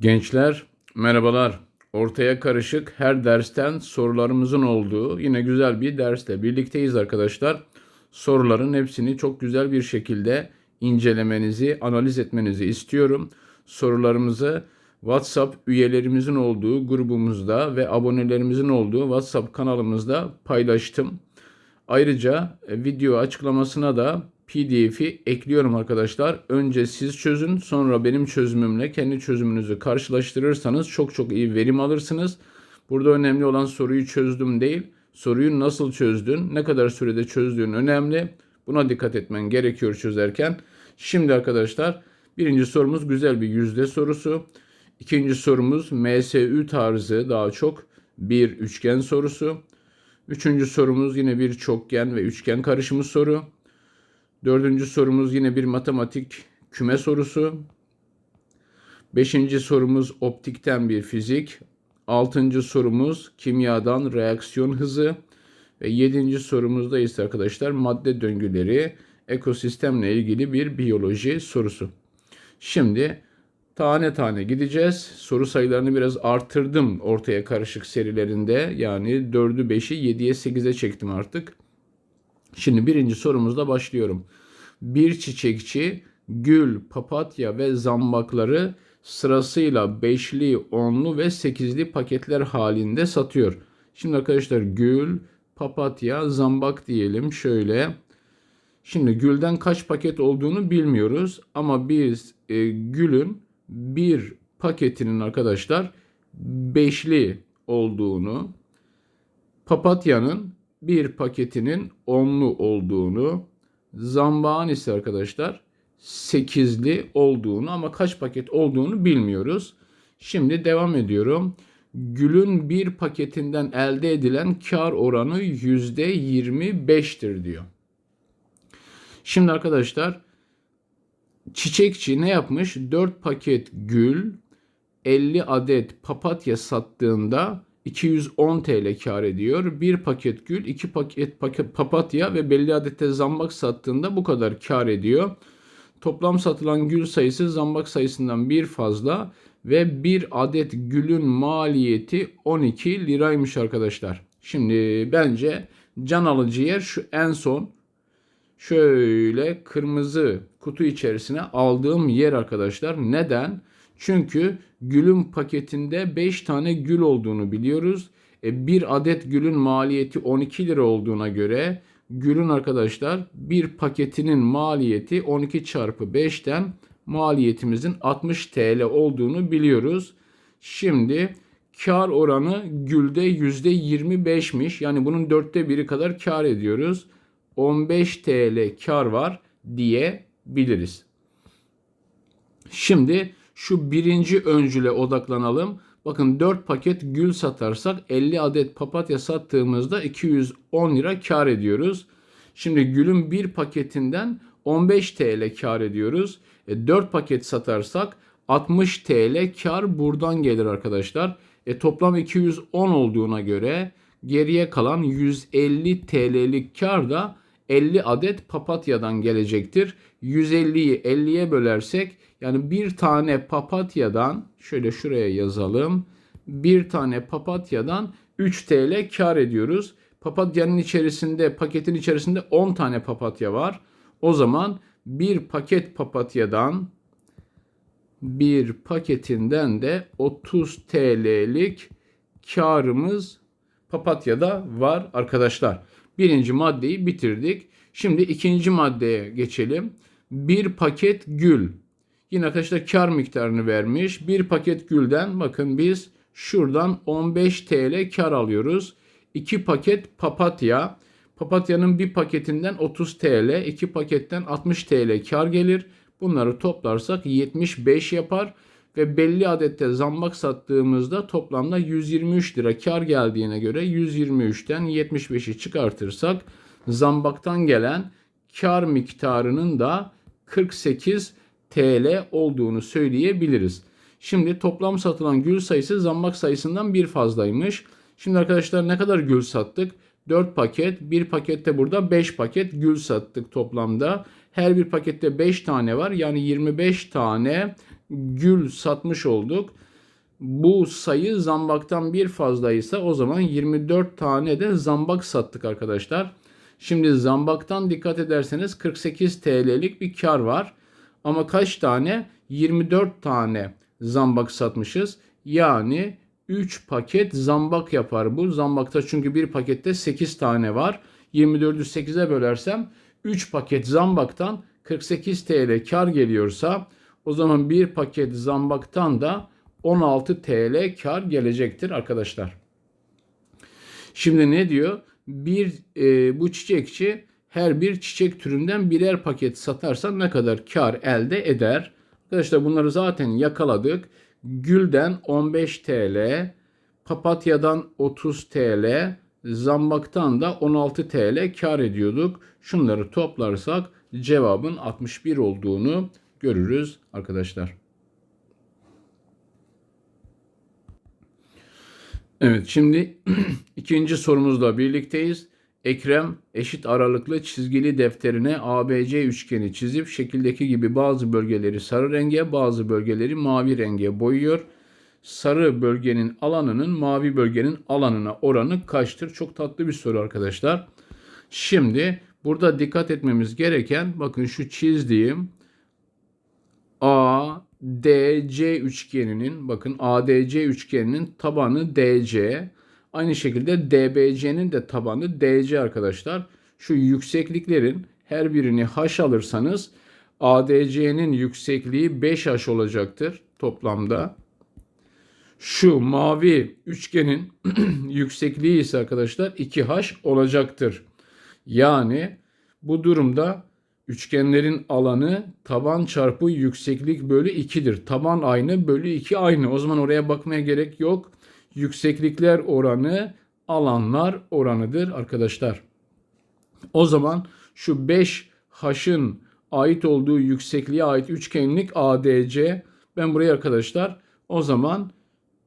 Gençler merhabalar. Ortaya karışık her dersten sorularımızın olduğu yine güzel bir dersle birlikteyiz arkadaşlar. Soruların hepsini çok güzel bir şekilde incelemenizi, analiz etmenizi istiyorum. Sorularımızı WhatsApp üyelerimizin olduğu grubumuzda ve abonelerimizin olduğu WhatsApp kanalımızda paylaştım. Ayrıca e, video açıklamasına da PDF'i ekliyorum arkadaşlar. Önce siz çözün, sonra benim çözümümle kendi çözümünüzü karşılaştırırsanız çok çok iyi verim alırsınız. Burada önemli olan soruyu çözdüm değil, soruyu nasıl çözdün, ne kadar sürede çözdüğün önemli. Buna dikkat etmen gerekiyor çözerken. Şimdi arkadaşlar birinci sorumuz güzel bir yüzde sorusu. İkinci sorumuz MSÜ tarzı daha çok bir üçgen sorusu. Üçüncü sorumuz yine bir çokgen ve üçgen karışımı soru. Dördüncü sorumuz yine bir matematik küme sorusu. Beşinci sorumuz optikten bir fizik. Altıncı sorumuz kimyadan reaksiyon hızı. Ve yedinci sorumuzda ise arkadaşlar madde döngüleri ekosistemle ilgili bir biyoloji sorusu. Şimdi tane tane gideceğiz. Soru sayılarını biraz arttırdım ortaya karışık serilerinde. Yani 4'ü 5'i 7'ye 8'e çektim artık. Şimdi birinci sorumuzla başlıyorum. Bir çiçekçi gül, papatya ve zambakları sırasıyla beşli, onlu ve sekizli paketler halinde satıyor. Şimdi arkadaşlar gül, papatya, zambak diyelim şöyle. Şimdi gülden kaç paket olduğunu bilmiyoruz ama biz e, gülün bir paketinin arkadaşlar beşli olduğunu, papatyanın bir paketinin onlu olduğunu, zambağın ise arkadaşlar sekizli olduğunu ama kaç paket olduğunu bilmiyoruz. Şimdi devam ediyorum. Gülün bir paketinden elde edilen kar oranı yüzde 25'tir diyor. Şimdi arkadaşlar çiçekçi ne yapmış? 4 paket gül, 50 adet papatya sattığında 210 TL kar ediyor. Bir paket gül, iki paket, papatya ve belli adette zambak sattığında bu kadar kar ediyor. Toplam satılan gül sayısı zambak sayısından bir fazla ve bir adet gülün maliyeti 12 liraymış arkadaşlar. Şimdi bence can alıcı yer şu en son şöyle kırmızı kutu içerisine aldığım yer arkadaşlar. Neden? Çünkü gülün paketinde 5 tane gül olduğunu biliyoruz. E, bir adet gülün maliyeti 12 lira olduğuna göre gülün arkadaşlar bir paketinin maliyeti 12 çarpı 5'ten maliyetimizin 60 TL olduğunu biliyoruz. Şimdi kar oranı gülde %25'miş. Yani bunun dörtte biri kadar kar ediyoruz. 15 TL kar var diyebiliriz. Şimdi şu birinci öncüle odaklanalım. Bakın 4 paket gül satarsak 50 adet papatya sattığımızda 210 lira kar ediyoruz. Şimdi gülün bir paketinden 15 TL kar ediyoruz. E 4 paket satarsak 60 TL kar buradan gelir arkadaşlar. E toplam 210 olduğuna göre geriye kalan 150 TL'lik kar da 50 adet papatyadan gelecektir. 150'yi 50'ye bölersek yani bir tane papatyadan şöyle şuraya yazalım. Bir tane papatyadan 3 TL kar ediyoruz. Papatyanın içerisinde paketin içerisinde 10 tane papatya var. O zaman bir paket papatyadan bir paketinden de 30 TL'lik karımız papatyada var arkadaşlar. Birinci maddeyi bitirdik. Şimdi ikinci maddeye geçelim. Bir paket gül. Yine arkadaşlar kar miktarını vermiş. Bir paket gülden bakın biz şuradan 15 TL kar alıyoruz. İki paket papatya. Papatyanın bir paketinden 30 TL, iki paketten 60 TL kar gelir. Bunları toplarsak 75 yapar ve belli adette zambak sattığımızda toplamda 123 lira kar geldiğine göre 123'ten 75'i çıkartırsak zambaktan gelen kar miktarının da 48 TL olduğunu söyleyebiliriz. Şimdi toplam satılan gül sayısı zambak sayısından bir fazlaymış. Şimdi arkadaşlar ne kadar gül sattık? 4 paket, bir pakette burada 5 paket gül sattık toplamda. Her bir pakette 5 tane var. Yani 25 tane gül satmış olduk. bu sayı zambaktan bir fazlaysa o zaman 24 tane de zambak sattık arkadaşlar. Şimdi zambaktan dikkat ederseniz 48 TL'lik bir kar var. Ama kaç tane? 24 tane zambak satmışız. Yani 3 paket zambak yapar bu. Zambakta çünkü bir pakette 8 tane var. 24'ü 8'e bölersem 3 paket zambaktan 48 TL kar geliyorsa o zaman bir paket zambaktan da 16 TL kar gelecektir arkadaşlar. Şimdi ne diyor? Bir e, bu çiçekçi her bir çiçek türünden birer paket satarsa ne kadar kar elde eder? Arkadaşlar bunları zaten yakaladık. Gülden 15 TL, papatyadan 30 TL, zambaktan da 16 TL kar ediyorduk. Şunları toplarsak cevabın 61 olduğunu görürüz arkadaşlar. Evet şimdi ikinci sorumuzla birlikteyiz. Ekrem eşit aralıklı çizgili defterine ABC üçgeni çizip şekildeki gibi bazı bölgeleri sarı renge bazı bölgeleri mavi renge boyuyor. Sarı bölgenin alanının mavi bölgenin alanına oranı kaçtır? Çok tatlı bir soru arkadaşlar. Şimdi burada dikkat etmemiz gereken bakın şu çizdiğim A DC üçgeninin bakın ADC üçgeninin tabanı DC. Aynı şekilde DBC'nin de tabanı DC arkadaşlar. Şu yüksekliklerin her birini h alırsanız ADC'nin yüksekliği 5h olacaktır toplamda. Şu mavi üçgenin yüksekliği ise arkadaşlar 2h olacaktır. Yani bu durumda Üçgenlerin alanı taban çarpı yükseklik bölü 2'dir. Taban aynı bölü 2 aynı. O zaman oraya bakmaya gerek yok. Yükseklikler oranı alanlar oranıdır arkadaşlar. O zaman şu 5 haşın ait olduğu yüksekliğe ait üçgenlik ADC. Ben buraya arkadaşlar o zaman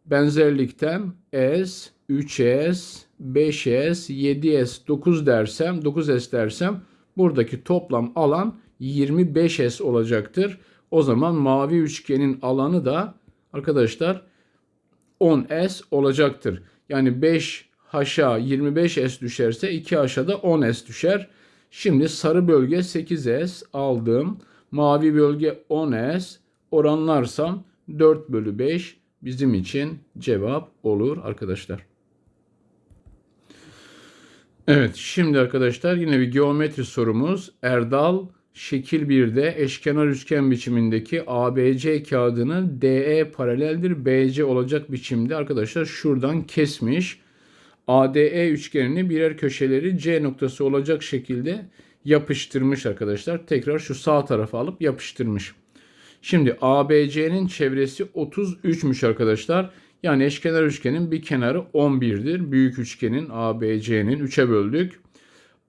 benzerlikten S, 3S, 5S, 7S, 9 dersem, 9S dersem buradaki toplam alan 25S olacaktır. O zaman mavi üçgenin alanı da arkadaşlar 10S olacaktır. Yani 5 haşa 25S düşerse 2 haşa da 10S düşer. Şimdi sarı bölge 8S aldım. Mavi bölge 10S oranlarsam 4 bölü 5 bizim için cevap olur arkadaşlar. Evet şimdi arkadaşlar yine bir geometri sorumuz. Erdal şekil 1'de eşkenar üçgen biçimindeki ABC kağıdını DE paraleldir BC olacak biçimde arkadaşlar şuradan kesmiş. ADE üçgenini birer köşeleri C noktası olacak şekilde yapıştırmış arkadaşlar. Tekrar şu sağ tarafa alıp yapıştırmış. Şimdi ABC'nin çevresi 33'müş arkadaşlar. Yani eşkenar üçgenin bir kenarı 11'dir. Büyük üçgenin ABC'nin 3'e böldük.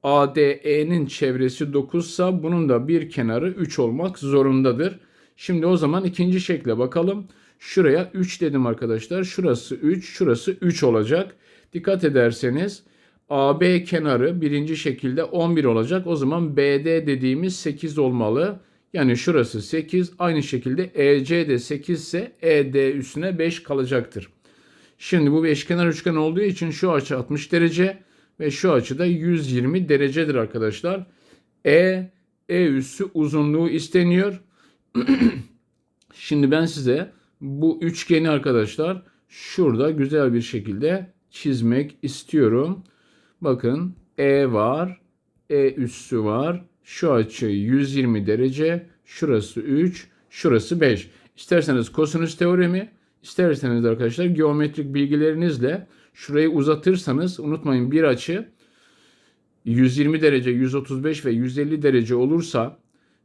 ADE'nin çevresi 9 ise bunun da bir kenarı 3 olmak zorundadır. Şimdi o zaman ikinci şekle bakalım. Şuraya 3 dedim arkadaşlar. Şurası 3, şurası 3 olacak. Dikkat ederseniz AB kenarı birinci şekilde 11 olacak. O zaman BD dediğimiz 8 olmalı. Yani şurası 8. Aynı şekilde EC de 8 ise ED üstüne 5 kalacaktır. Şimdi bu bir eşkenar üçgen olduğu için şu açı 60 derece ve şu açı da 120 derecedir arkadaşlar. E, E üssü uzunluğu isteniyor. Şimdi ben size bu üçgeni arkadaşlar şurada güzel bir şekilde çizmek istiyorum. Bakın E var, E üssü var, şu açı 120 derece. Şurası 3. Şurası 5. İsterseniz kosinüs teoremi, isterseniz arkadaşlar geometrik bilgilerinizle şurayı uzatırsanız unutmayın bir açı 120 derece, 135 ve 150 derece olursa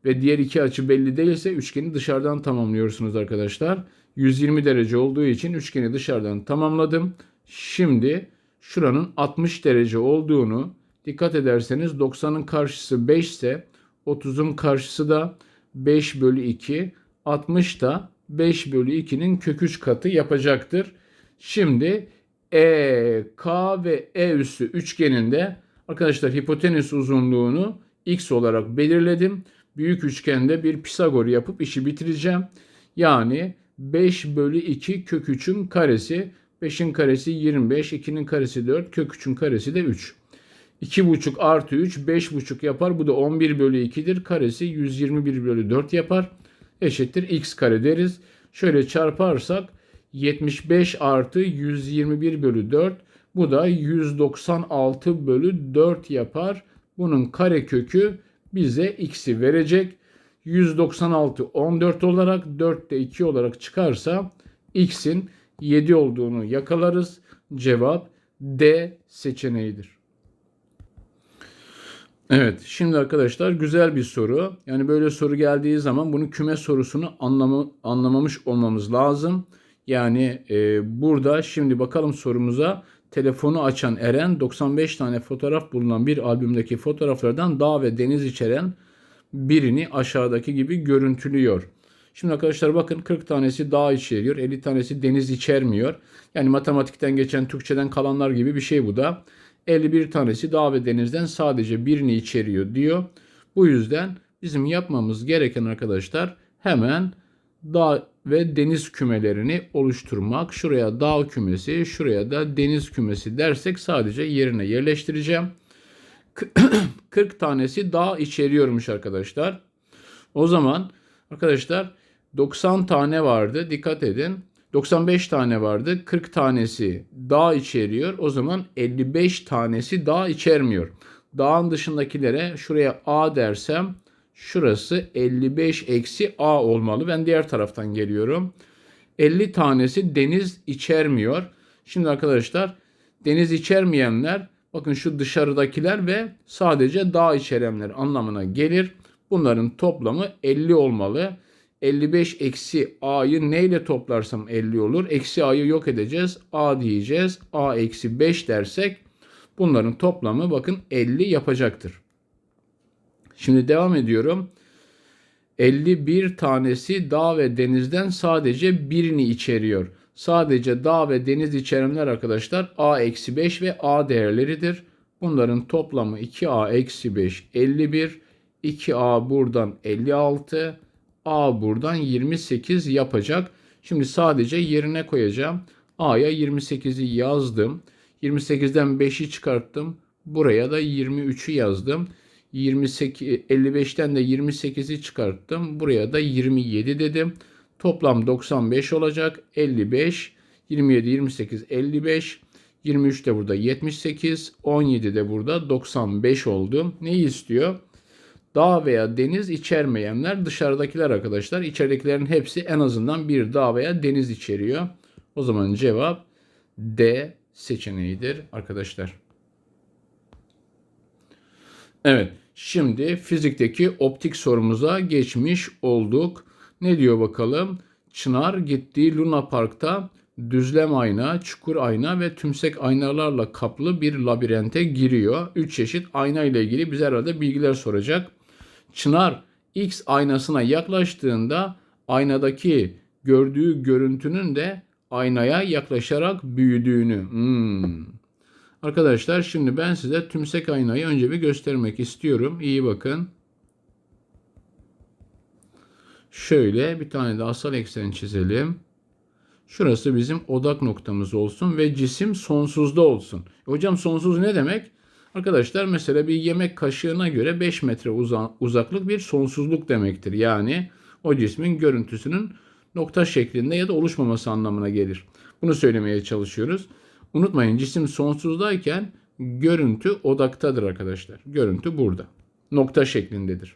ve diğer iki açı belli değilse üçgeni dışarıdan tamamlıyorsunuz arkadaşlar. 120 derece olduğu için üçgeni dışarıdan tamamladım. Şimdi şuranın 60 derece olduğunu Dikkat ederseniz 90'ın karşısı 5 ise 30'un karşısı da 5 bölü 2. 60 da 5 bölü 2'nin kök 3 katı yapacaktır. Şimdi E, K ve E üssü üçgeninde arkadaşlar hipotenüs uzunluğunu x olarak belirledim. Büyük üçgende bir Pisagor yapıp işi bitireceğim. Yani 5 bölü 2 kök 3'ün karesi. 5'in karesi 25, 2'nin karesi 4, kök 3'ün karesi de 3. 2,5 artı 3 5,5 yapar. Bu da 11 bölü 2'dir. Karesi 121 bölü 4 yapar. Eşittir x kare deriz. Şöyle çarparsak 75 artı 121 bölü 4. Bu da 196 bölü 4 yapar. Bunun kare kökü bize x'i verecek. 196 14 olarak 4 de 2 olarak çıkarsa x'in 7 olduğunu yakalarız. Cevap D seçeneğidir. Evet, şimdi arkadaşlar güzel bir soru. Yani böyle soru geldiği zaman bunu küme sorusunu anlamı, anlamamış olmamız lazım. Yani e, burada şimdi bakalım sorumuza telefonu açan Eren 95 tane fotoğraf bulunan bir albümdeki fotoğraflardan dağ ve deniz içeren birini aşağıdaki gibi görüntülüyor. Şimdi arkadaşlar bakın 40 tanesi dağ içeriyor, 50 tanesi deniz içermiyor. Yani matematikten geçen Türkçeden kalanlar gibi bir şey bu da. 51 tanesi dağ denizden sadece birini içeriyor diyor. Bu yüzden bizim yapmamız gereken arkadaşlar hemen dağ ve deniz kümelerini oluşturmak. Şuraya dağ kümesi, şuraya da deniz kümesi dersek sadece yerine yerleştireceğim. 40 tanesi dağ içeriyormuş arkadaşlar. O zaman arkadaşlar 90 tane vardı. Dikkat edin. 95 tane vardı. 40 tanesi dağ içeriyor. O zaman 55 tanesi dağ içermiyor. Dağın dışındakilere şuraya A dersem şurası 55 eksi A olmalı. Ben diğer taraftan geliyorum. 50 tanesi deniz içermiyor. Şimdi arkadaşlar deniz içermeyenler bakın şu dışarıdakiler ve sadece dağ içerenler anlamına gelir. Bunların toplamı 50 olmalı. 55 eksi a'yı neyle toplarsam 50 olur. Eksi a'yı yok edeceğiz. a diyeceğiz. a eksi 5 dersek bunların toplamı bakın 50 yapacaktır. Şimdi devam ediyorum. 51 tanesi dağ ve denizden sadece birini içeriyor. Sadece dağ ve deniz içerenler arkadaşlar a eksi 5 ve a değerleridir. Bunların toplamı 2a eksi 5 51. 2a buradan 56. A buradan 28 yapacak. Şimdi sadece yerine koyacağım. A'ya 28'i yazdım. 28'den 5'i çıkarttım. Buraya da 23'ü yazdım. 28 55'ten de 28'i çıkarttım. Buraya da 27 dedim. Toplam 95 olacak. 55 27 28 55 23 de burada 78 17 de burada 95 oldu. Neyi istiyor? Dağ veya deniz içermeyenler dışarıdakiler arkadaşlar. İçeridekilerin hepsi en azından bir dağ veya deniz içeriyor. O zaman cevap D seçeneğidir arkadaşlar. Evet, şimdi fizikteki optik sorumuza geçmiş olduk. Ne diyor bakalım? Çınar gittiği Luna Park'ta düzlem ayna, çukur ayna ve tümsek aynalarla kaplı bir labirente giriyor. Üç çeşit ayna ile ilgili bize herhalde bilgiler soracak. Çınar X aynasına yaklaştığında aynadaki gördüğü görüntünün de aynaya yaklaşarak büyüdüğünü. Hmm. Arkadaşlar şimdi ben size tümsek aynayı önce bir göstermek istiyorum. İyi bakın. Şöyle bir tane de asal eksen çizelim. Şurası bizim odak noktamız olsun ve cisim sonsuzda olsun. Hocam sonsuz ne demek? Arkadaşlar mesela bir yemek kaşığına göre 5 metre uzaklık bir sonsuzluk demektir. Yani o cismin görüntüsünün nokta şeklinde ya da oluşmaması anlamına gelir. Bunu söylemeye çalışıyoruz. Unutmayın cisim sonsuzdayken görüntü odaktadır arkadaşlar. Görüntü burada. Nokta şeklindedir.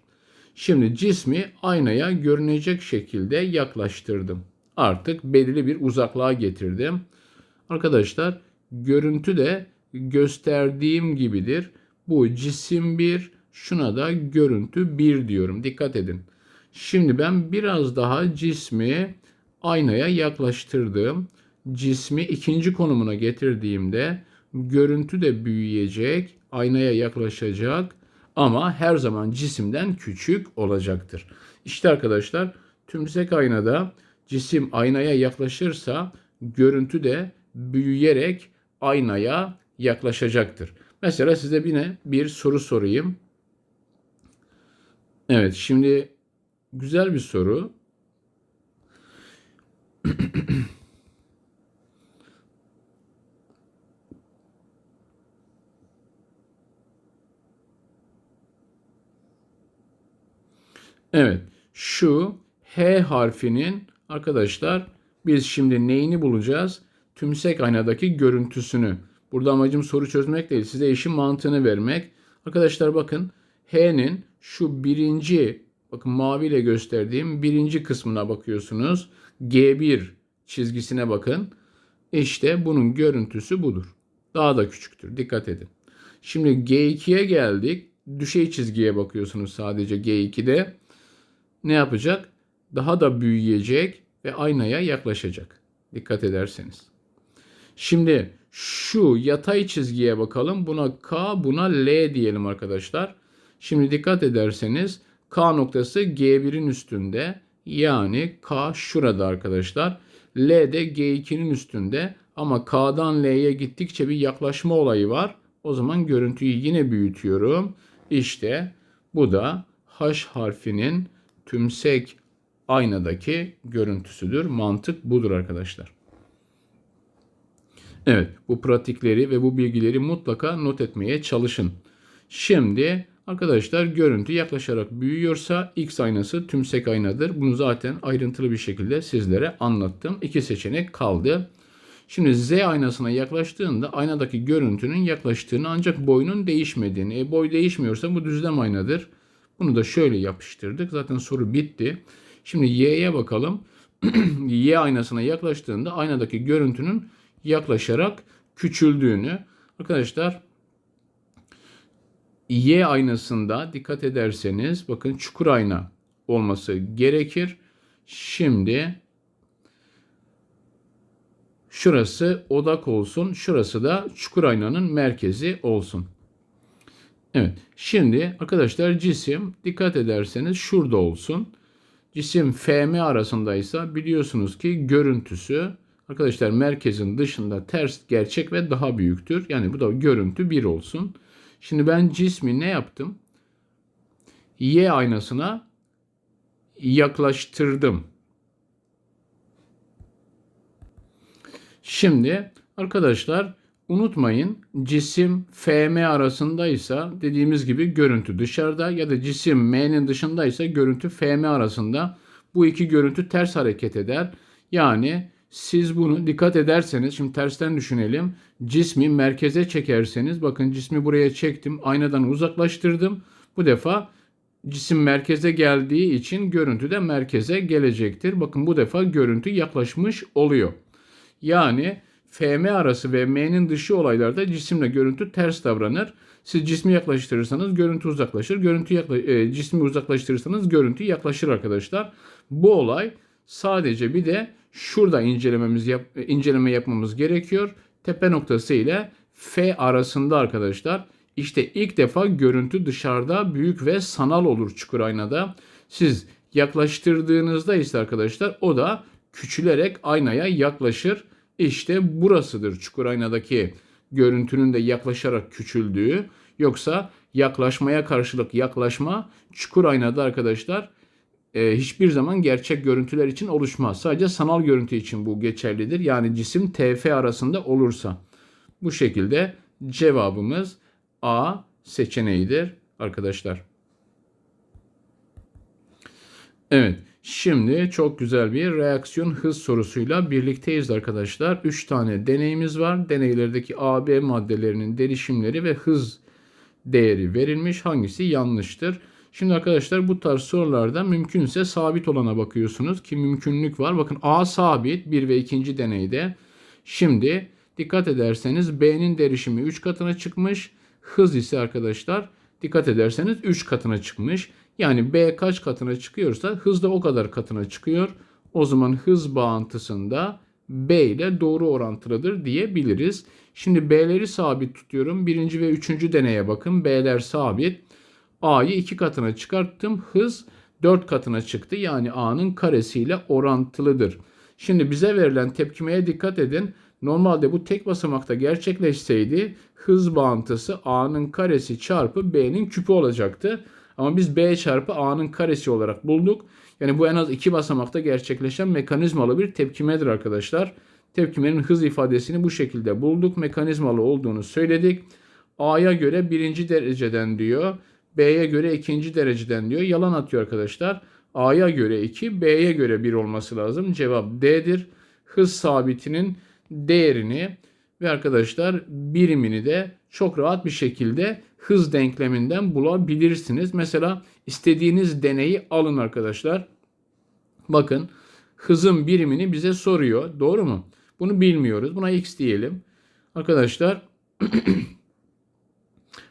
Şimdi cismi aynaya görünecek şekilde yaklaştırdım. Artık belirli bir uzaklığa getirdim. Arkadaşlar görüntü de gösterdiğim gibidir. Bu cisim 1, şuna da görüntü 1 diyorum. Dikkat edin. Şimdi ben biraz daha cismi aynaya yaklaştırdım. Cismi ikinci konumuna getirdiğimde görüntü de büyüyecek, aynaya yaklaşacak ama her zaman cisimden küçük olacaktır. İşte arkadaşlar tümsek aynada cisim aynaya yaklaşırsa görüntü de büyüyerek aynaya yaklaşacaktır. Mesela size yine bir soru sorayım. Evet şimdi güzel bir soru. Evet. Şu H harfinin arkadaşlar biz şimdi neyini bulacağız? Tümsek aynadaki görüntüsünü. Burada amacım soru çözmek değil. Size işin mantığını vermek. Arkadaşlar bakın H'nin şu birinci bakın maviyle gösterdiğim birinci kısmına bakıyorsunuz. G1 çizgisine bakın. İşte bunun görüntüsü budur. Daha da küçüktür. Dikkat edin. Şimdi G2'ye geldik. Düşey çizgiye bakıyorsunuz sadece G2'de. Ne yapacak? Daha da büyüyecek ve aynaya yaklaşacak. Dikkat ederseniz. Şimdi şu yatay çizgiye bakalım. Buna K, buna L diyelim arkadaşlar. Şimdi dikkat ederseniz K noktası G1'in üstünde. Yani K şurada arkadaşlar. L de G2'nin üstünde. Ama K'dan L'ye gittikçe bir yaklaşma olayı var. O zaman görüntüyü yine büyütüyorum. İşte bu da H harfinin tümsek aynadaki görüntüsüdür. Mantık budur arkadaşlar. Evet, bu pratikleri ve bu bilgileri mutlaka not etmeye çalışın. Şimdi arkadaşlar görüntü yaklaşarak büyüyorsa X aynası tümsek aynadır. Bunu zaten ayrıntılı bir şekilde sizlere anlattım. İki seçenek kaldı. Şimdi Z aynasına yaklaştığında aynadaki görüntünün yaklaştığını ancak boyunun değişmediğini. E, boy değişmiyorsa bu düzlem aynadır. Bunu da şöyle yapıştırdık. Zaten soru bitti. Şimdi Y'ye bakalım. y aynasına yaklaştığında aynadaki görüntünün yaklaşarak küçüldüğünü. Arkadaşlar Y aynasında dikkat ederseniz bakın çukur ayna olması gerekir. Şimdi şurası odak olsun. Şurası da çukur aynanın merkezi olsun. Evet. Şimdi arkadaşlar cisim dikkat ederseniz şurada olsun. Cisim FM arasındaysa biliyorsunuz ki görüntüsü arkadaşlar merkezin dışında ters gerçek ve daha büyüktür. Yani bu da görüntü 1 olsun. Şimdi ben cismi ne yaptım? Y aynasına yaklaştırdım. Şimdi arkadaşlar Unutmayın cisim FM arasındaysa dediğimiz gibi görüntü dışarıda ya da cisim M'nin dışındaysa görüntü FM arasında. Bu iki görüntü ters hareket eder. Yani siz bunu dikkat ederseniz şimdi tersten düşünelim. Cismi merkeze çekerseniz bakın cismi buraya çektim. Aynadan uzaklaştırdım. Bu defa cisim merkeze geldiği için görüntü de merkeze gelecektir. Bakın bu defa görüntü yaklaşmış oluyor. Yani FM arası ve M'nin dışı olaylarda cisimle görüntü ters davranır. Siz cismi yaklaştırırsanız görüntü uzaklaşır. Görüntü yakla e, cismi uzaklaştırırsanız görüntü yaklaşır arkadaşlar. Bu olay sadece bir de şurada incelememiz yap, e, inceleme yapmamız gerekiyor. Tepe noktası ile F arasında arkadaşlar. İşte ilk defa görüntü dışarıda büyük ve sanal olur çukur aynada. Siz yaklaştırdığınızda ise arkadaşlar o da küçülerek aynaya yaklaşır. İşte burasıdır çukur aynadaki görüntünün de yaklaşarak küçüldüğü. Yoksa yaklaşmaya karşılık yaklaşma çukur aynada arkadaşlar e, hiçbir zaman gerçek görüntüler için oluşmaz. Sadece sanal görüntü için bu geçerlidir. Yani cisim TF arasında olursa. Bu şekilde cevabımız A seçeneğidir arkadaşlar. Evet. Şimdi çok güzel bir reaksiyon hız sorusuyla birlikteyiz arkadaşlar. 3 tane deneyimiz var. Deneylerdeki AB maddelerinin derişimleri ve hız değeri verilmiş. Hangisi yanlıştır? Şimdi arkadaşlar bu tarz sorularda mümkünse sabit olana bakıyorsunuz ki mümkünlük var. Bakın A sabit 1 ve 2. deneyde. Şimdi dikkat ederseniz B'nin derişimi 3 katına çıkmış. Hız ise arkadaşlar dikkat ederseniz 3 katına çıkmış. Yani B kaç katına çıkıyorsa hız da o kadar katına çıkıyor. O zaman hız bağıntısında B ile doğru orantılıdır diyebiliriz. Şimdi B'leri sabit tutuyorum. Birinci ve üçüncü deneye bakın. B'ler sabit. A'yı iki katına çıkarttım. Hız 4 katına çıktı. Yani A'nın karesiyle orantılıdır. Şimdi bize verilen tepkimeye dikkat edin. Normalde bu tek basamakta gerçekleşseydi hız bağıntısı A'nın karesi çarpı B'nin küpü olacaktı. Ama biz B çarpı A'nın karesi olarak bulduk. Yani bu en az iki basamakta gerçekleşen mekanizmalı bir tepkimedir arkadaşlar. Tepkimenin hız ifadesini bu şekilde bulduk. Mekanizmalı olduğunu söyledik. A'ya göre birinci dereceden diyor. B'ye göre ikinci dereceden diyor. Yalan atıyor arkadaşlar. A'ya göre 2, B'ye göre 1 olması lazım. Cevap D'dir. Hız sabitinin değerini ve arkadaşlar birimini de çok rahat bir şekilde hız denkleminden bulabilirsiniz. Mesela istediğiniz deneyi alın arkadaşlar. Bakın hızın birimini bize soruyor. Doğru mu? Bunu bilmiyoruz. Buna x diyelim. Arkadaşlar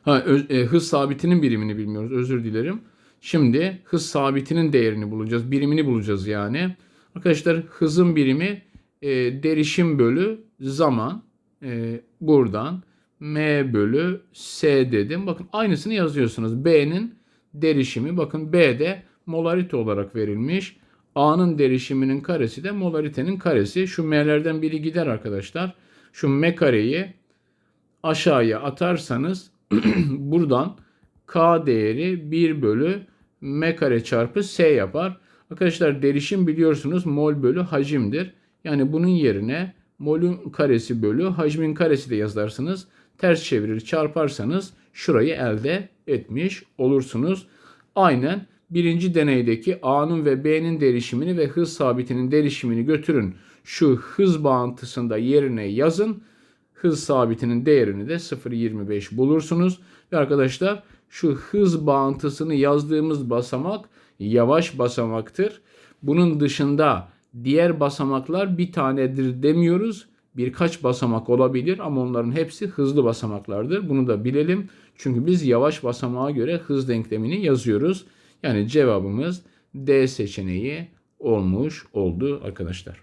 ha, öz, e, hız sabitinin birimini bilmiyoruz. Özür dilerim. Şimdi hız sabitinin değerini bulacağız. Birimini bulacağız yani. Arkadaşlar hızın birimi e, derişim bölü zaman. E, buradan m bölü s dedim. Bakın aynısını yazıyorsunuz. B'nin derişimi bakın B'de molarite olarak verilmiş. A'nın derişiminin karesi de molaritenin karesi. Şu m'lerden biri gider arkadaşlar. Şu m kareyi aşağıya atarsanız buradan k değeri 1 bölü m kare çarpı s yapar. Arkadaşlar derişim biliyorsunuz mol bölü hacimdir. Yani bunun yerine molün karesi bölü hacmin karesi de yazarsınız. Ters çevirir çarparsanız şurayı elde etmiş olursunuz. Aynen birinci deneydeki A'nın ve B'nin derişimini ve hız sabitinin derişimini götürün. Şu hız bağıntısında yerine yazın. Hız sabitinin değerini de 0.25 bulursunuz. Ve arkadaşlar şu hız bağıntısını yazdığımız basamak yavaş basamaktır. Bunun dışında diğer basamaklar bir tanedir demiyoruz. Birkaç basamak olabilir ama onların hepsi hızlı basamaklardır. Bunu da bilelim. Çünkü biz yavaş basamağa göre hız denklemini yazıyoruz. Yani cevabımız D seçeneği olmuş oldu arkadaşlar.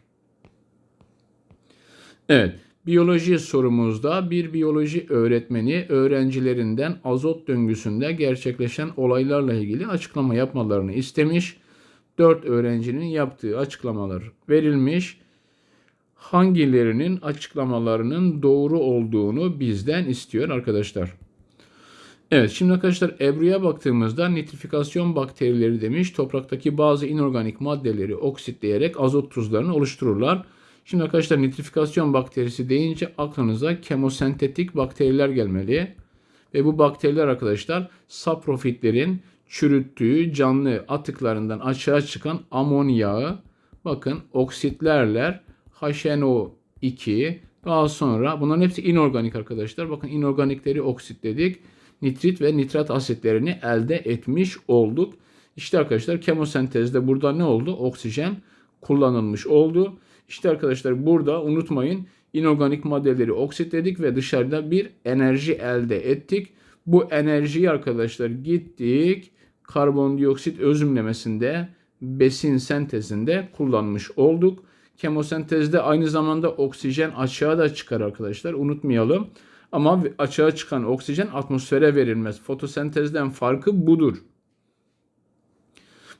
Evet. Biyoloji sorumuzda bir biyoloji öğretmeni öğrencilerinden azot döngüsünde gerçekleşen olaylarla ilgili açıklama yapmalarını istemiş. 4 öğrencinin yaptığı açıklamalar verilmiş. Hangilerinin açıklamalarının doğru olduğunu bizden istiyor arkadaşlar. Evet şimdi arkadaşlar Ebru'ya baktığımızda nitrifikasyon bakterileri demiş topraktaki bazı inorganik maddeleri oksitleyerek azot tuzlarını oluştururlar. Şimdi arkadaşlar nitrifikasyon bakterisi deyince aklınıza kemosentetik bakteriler gelmeli. Ve bu bakteriler arkadaşlar saprofitlerin çürüttüğü canlı atıklarından açığa çıkan amonyağı bakın oksitlerler HNO2 daha sonra bunların hepsi inorganik arkadaşlar. Bakın inorganikleri oksitledik. Nitrit ve nitrat asitlerini elde etmiş olduk. İşte arkadaşlar kemosentezde burada ne oldu? Oksijen kullanılmış oldu. İşte arkadaşlar burada unutmayın inorganik maddeleri oksitledik ve dışarıda bir enerji elde ettik. Bu enerjiyi arkadaşlar gittik karbondioksit özümlemesinde besin sentezinde kullanmış olduk. Kemosentezde aynı zamanda oksijen açığa da çıkar arkadaşlar. Unutmayalım. Ama açığa çıkan oksijen atmosfere verilmez. Fotosentezden farkı budur.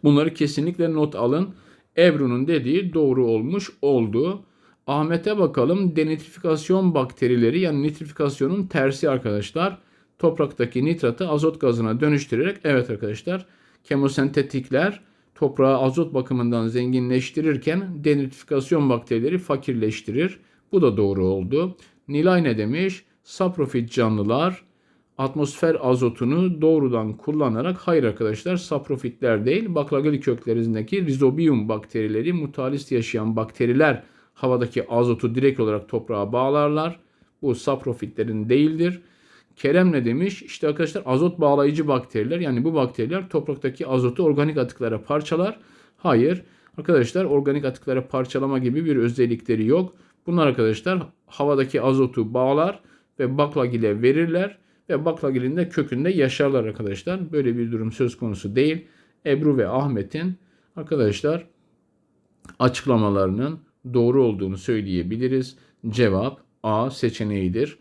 Bunları kesinlikle not alın. Ebru'nun dediği doğru olmuş oldu. Ahmet'e bakalım. Denitrifikasyon bakterileri yani nitrifikasyonun tersi arkadaşlar. Topraktaki nitratı azot gazına dönüştürerek evet arkadaşlar kemosentetikler toprağı azot bakımından zenginleştirirken denitrifikasyon bakterileri fakirleştirir. Bu da doğru oldu. Nilay ne demiş? Saprofit canlılar atmosfer azotunu doğrudan kullanarak hayır arkadaşlar saprofitler değil baklagil köklerindeki rizobium bakterileri mutalist yaşayan bakteriler havadaki azotu direkt olarak toprağa bağlarlar. Bu saprofitlerin değildir. Kerem ne demiş? İşte arkadaşlar azot bağlayıcı bakteriler yani bu bakteriler topraktaki azotu organik atıklara parçalar. Hayır arkadaşlar organik atıklara parçalama gibi bir özellikleri yok. Bunlar arkadaşlar havadaki azotu bağlar ve baklagile verirler ve baklagilin de kökünde yaşarlar arkadaşlar. Böyle bir durum söz konusu değil. Ebru ve Ahmet'in arkadaşlar açıklamalarının doğru olduğunu söyleyebiliriz. Cevap A seçeneğidir.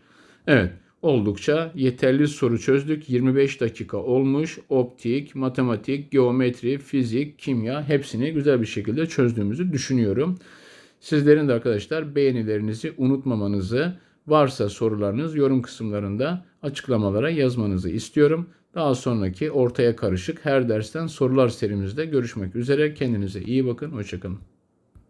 Evet oldukça yeterli soru çözdük. 25 dakika olmuş. Optik, matematik, geometri, fizik, kimya hepsini güzel bir şekilde çözdüğümüzü düşünüyorum. Sizlerin de arkadaşlar beğenilerinizi unutmamanızı, varsa sorularınız yorum kısımlarında açıklamalara yazmanızı istiyorum. Daha sonraki ortaya karışık her dersten sorular serimizde görüşmek üzere. Kendinize iyi bakın. Hoşçakalın.